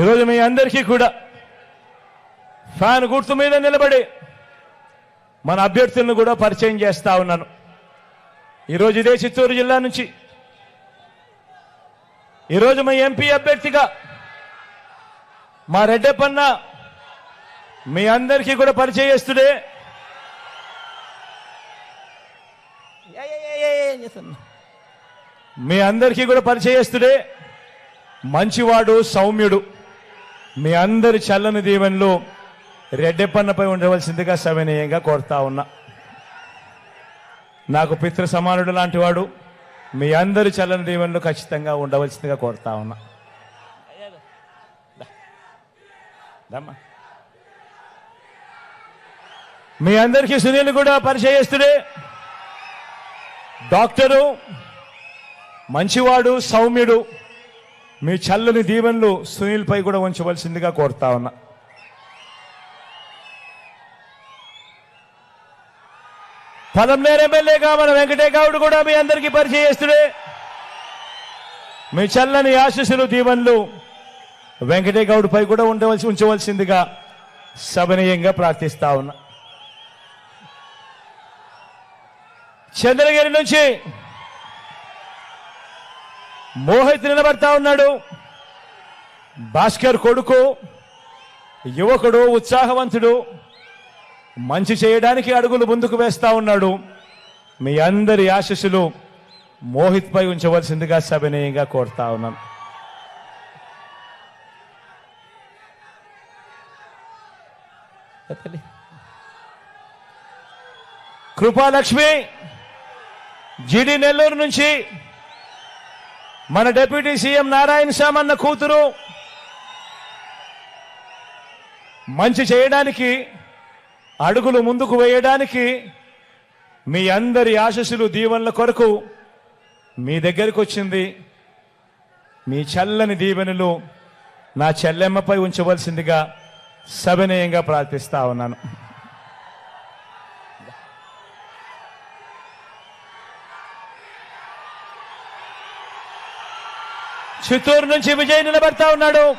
ఈరోజు మీ అందరికీ కూడా ఫ్యాన్ గుర్తు మీద నిలబడి మన అభ్యర్థులను కూడా పరిచయం చేస్తా ఉన్నాను. ఈరోజు ఇదే చిత్తూరు జిల్లా నుంచి ఈరోజు మా ఎంపీ అభ్యర్థిగా మా రెడ్డప్పన్న మీ అందరికీ కూడా పరిచయం చేస్తుడే మీ అందరికీ కూడా పరిచయం చేస్తుడే మంచివాడు సౌమ్యుడు. మీ అందరి చల్లని దీవెనలు రెడ్డెప్పన్నపై ఉండవలసిందిగా సవినీయంగా కోరుతా ఉన్నా. నాకు పితృ సమానుడు లాంటి వాడు మీ అందరి చల్లని దీవెనలు ఖచ్చితంగా ఉండవలసిందిగా కోరుతా ఉన్నా. మీ అందరికీ సునీల్ కూడా పరిచయం డాక్టరు మంచివాడు సౌమ్యుడు మీ చల్లని దీవెనలు సునీల్పై కూడా ఉంచవలసిందిగా కోరుతా ఉన్నా. పదంనేరు ఎమ్మెల్యేగా మన వెంకటే గౌడ్ కూడా మీ అందరికీ పరిచయస్తుడే మీ చల్లని ఆశీస్సులు దీవెనలు వెంకటే గౌడ్పై కూడా ఉండవలసి ఉంచవలసిందిగా సభనీయంగా ప్రార్థిస్తా ఉన్నా. చంద్రగిరి నుంచి మోహిత్ నిలబడతా ఉన్నాడు. భాస్కర్ కొడుకు యువకుడు ఉత్సాహవంతుడు మంచి చేయడానికి అడుగులు ముందుకు వేస్తా ఉన్నాడు. మీ అందరి ఆశస్సులు మోహిత్ పై ఉంచవలసిందిగా సవినయంగా కోరుతా ఉన్నాను కృపాలక్ష్మి జిడి నెల్లూరు నుంచి మన డిప్యూటీ సీఎం నారాయణ శ్యామ్ అన్న కూతురు మంచి చేయడానికి అడుగులు ముందుకు వేయడానికి మీ అందరి ఆశస్సులు దీవెనల కొరకు మీ దగ్గరికి వచ్చింది. మీ చల్లని దీవెనలు నా చెల్లెమ్మపై ఉంచవలసిందిగా సవినయంగా ప్రార్థిస్తా ఉన్నాను. చిత్తూరు నుంచి విజయ్ నిలబడతా ఉన్నాడు.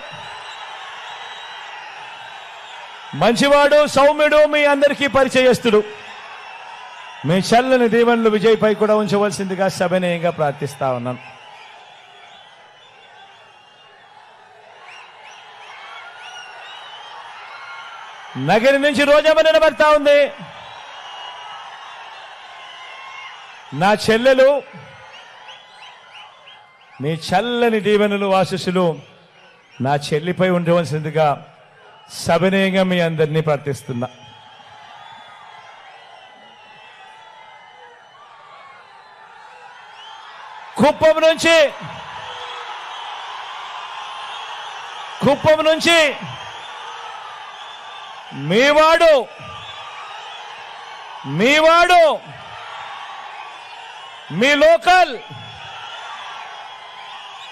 మంచివాడు సౌమ్యుడు మీ అందరికీ పరిచయస్తుడు. మీ చల్లని దీవెనలు విజయ్ పై కూడా ఉంచవలసిందిగా సభనీయంగా ప్రార్థిస్తా ఉన్నాను. నగరి నుంచి రోజమ్మ నిలబడతా ఉంది. నా చెల్లెలు మీ చల్లని దీవెనలు ఆశీస్సులు నా చెల్లిపై ఉండవలసిందిగా సవినయంగా మీ అందరినీ ప్రార్థిస్తున్నా. కుప్పం నుంచి కుప్పం నుంచి మీవాడు మీవాడు మీ లోకల్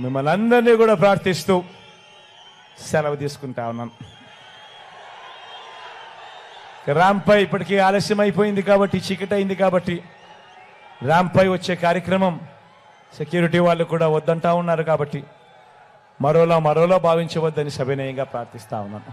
మిమ్మల్ని అందరినీ కూడా ప్రార్థిస్తూ సెలవు తీసుకుంటా ఉన్నాను. రాంపై ఇప్పటికీ ఆలస్యం అయిపోయింది కాబట్టి చీకటి అయింది కాబట్టి రాంపై వచ్చే కార్యక్రమం సెక్యూరిటీ వాళ్ళు కూడా వద్దంటా ఉన్నారు కాబట్టి మరోలా మరోలా భావించవద్దని సవినయంగా ప్రార్థిస్తా ఉన్నాను.